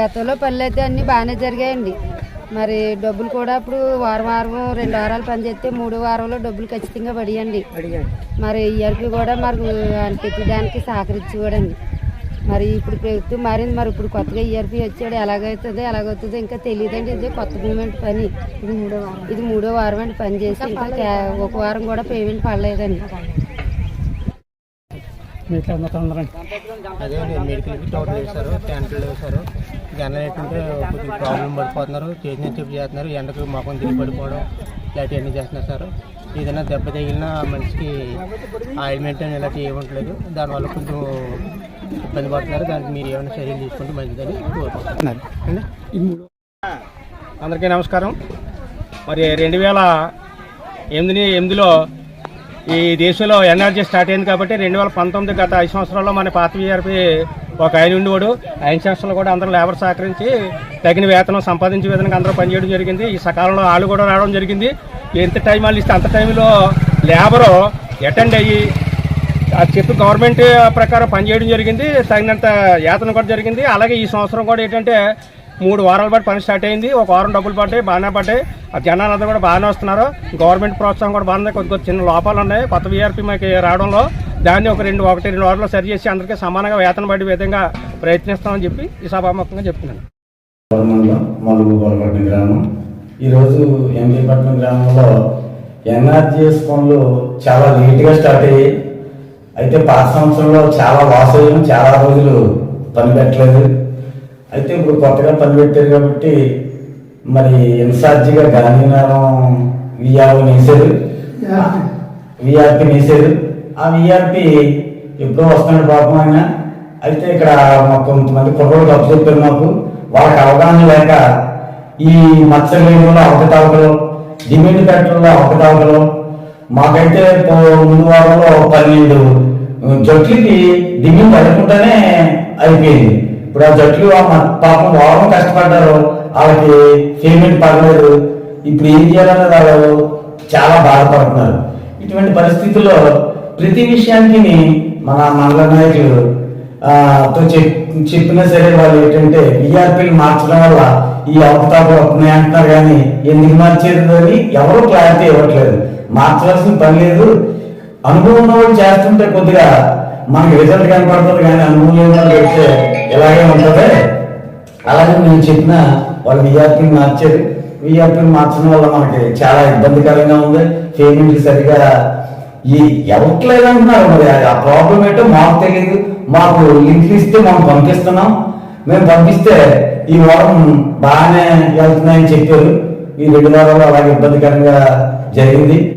గతంలో పనులు అయితే అన్నీ బాగానే జరిగాయండి. మరి డబ్బులు కూడా ఇప్పుడు వారం వారం రెండు వారాలు పని చేస్తే మూడు వారంలో డబ్బులు ఖచ్చితంగా పడియండి. మరి ఇయర్కి కూడా మరి ప్రతి దానికి సహకరించేవాడండి. మరి ఇప్పుడు ప్రభుత్వం మారింది. మరి ఇప్పుడు కొత్తగా ఇయర్పి వచ్చాడు. ఎలాగవుతుందో ఎలాగవుతుందో ఇంకా తెలియదండి. ఇది కొత్త మూమెంట్ పని. ఇది మూడో వారం. ఇది మూడో వారం అండి పని చేసి. ఇంకా ఒక వారం కూడా పేమెంట్ పడలేదండి. మీకు మొత్తం అందరం అదే మెడికల్ కిట్ ఒకటి వేశారు ట్యాంకులు వేశారు. జనం ఏంటంటే కొద్దిగా ప్రాబ్లం పడిపోతున్నారు చేసిన చెప్పు చేస్తున్నారు ఎండకు మొఖం తిరిగి పడిపోవడం ఇలాంటివన్నీ చేస్తున్నారు సార్. ఏదైనా దెబ్బ తగిలినా మనిషికి ఆయిల్మెంట్ అని ఇలాంటివి ఏముంటలేదు దానివల్ల కొంచెం ఇబ్బంది పడుతున్నారు. దానికి మీరు ఏమైనా చర్యలు తీసుకుంటే మంచిదని కోరుకుంటున్నారు అందరికీ నమస్కారం. మరి రెండు వేల ఎనిమిది ఎనిమిదిలో ఈ దేశంలో ఎన్ఆర్జీ స్టార్ట్ అయింది కాబట్టి రెండు వేల పంతొమ్మిది గత ఐదు సంవత్సరాల్లో మన పాత వీఆర్పీ ఒక ఆయన ఉండేవాడు. ఆయన సంవత్సరాలు కూడా అందరూ లేబర్ సహకరించి తగిన వేతనం సంపాదించే విధంగా అందరూ పనిచేయడం జరిగింది. ఈ సకాలంలో వాళ్ళు కూడా రావడం జరిగింది. ఎంత టైం వాళ్ళు ఇస్తే అంత టైంలో లేబరు అటెండ్ అయ్యి ఆ చెప్పి గవర్నమెంట్ ప్రకారం పనిచేయడం జరిగింది. తగినంత యాతన కూడా జరిగింది. అలాగే ఈ సంవత్సరం కూడా ఏంటంటే మూడు వారాల పాటు పని స్టార్ట్ అయింది. ఒక వారం డబ్బులు పడ్డాయి బాగానే పడ్డాయి. ఆ జనాలు అందరూ కూడా బాగానే వస్తున్నారు. గవర్నమెంట్ ప్రోత్సాహం కూడా బాగుంది కొద్ది కొద్ది చిన్న లోపాలు ఉన్నాయి. కొత్త వీఆర్పీ మాకు రావడంలో దాన్ని ఒక రెండు ఒకటి రెండు వారంలో సరి చేసి అందరికీ సమానంగా వేతన పడే విధంగా ప్రయత్నిస్తామని చెప్పి ఈ సభాముఖంగా చెప్తున్నాను. మండలం మలుగు గొల్లపట్నం గ్రామం. ఈరోజు ఎంపీపట్నం గ్రామంలో ఎన్ఆర్జీఎస్ పనులు చాలా లేట్గా స్టార్ట్ అయ్యాయి. అయితే పాత సంవత్సరంలో చాలా లాస్ అయ్యాం చాలా రోజులు పని పెట్టలేదు అయితే ఇప్పుడు కొత్తగా పని పెట్టారు కాబట్టి మరి ఇన్సార్జిగా గాంధీనగరం విఆర్ఓ నేసారు? విఆర్పి నేసారు. ఆ విఆర్పి ఎప్పుడో వస్తున్నాడు పాపం ఆయన. అయితే ఇక్కడ మాకు కొంతమంది కుర్రోళ్ళు అప్పు చెప్పారు మాకు. వాళ్ళకి అవగాహన లేక ఈ మత్స్యలేములో అవకతవకలు డిమాండ్ ఫ్యాక్టరీలో అవకతవకలు మాకైతే ముందు వారంలో పన్నెండు జట్లకి డిమాండ్ పడకుండానే అయిపోయింది. ఇప్పుడు ఆ జట్లు ఆ పాపం వారం కష్టపడ్డారు. వాళ్ళకి పేమెంట్ పడలేదు. ఇప్పుడు ఏం చేయాలన్న వాళ్ళు చాలా బాధపడుతున్నారు. ఇటువంటి పరిస్థితుల్లో ప్రతి విషయానికి మన మండల నాయకులు తో చెప్ చెప్పినా సరే వాళ్ళు ఏంటంటే ఈఆర్పీలు మార్చడం వల్ల ఈ అవతాలు వస్తున్నాయి అంటున్నారు కానీ ఎందుకు మార్చేది అని ఎవరు క్లారిటీ ఇవ్వట్లేదు. మార్చవలసిన పని లేదు. అనుభవం ఉన్న వాళ్ళు చేస్తుంటే కొద్దిగా మనకి రిజల్ట్ కనపడుతుంది కానీ అనుభవం లేని వాళ్ళు పెడితే ఇలాగే ఉంటుంది. అలాగే నేను చెప్పిన వాళ్ళు విఆర్పీని మార్చారు. విఆర్పీని మార్చడం వల్ల మనకి చాలా ఇబ్బందికరంగా ఉంది. పేమెంట్లు సరిగా ఈ ఎవట్లేదు అంటున్నారు మరి. ఆ ప్రాబ్లం ఏంటో మాకు తెలియదు మాకు లింక్లు ఇస్తే మనం పంపిస్తున్నాం. మేము పంపిస్తే ఈ వారం బాగానే వెళ్తున్నాయని చెప్పారు. ఈ రెండు వారాలు అలాగే ఇబ్బందికరంగా జరిగింది.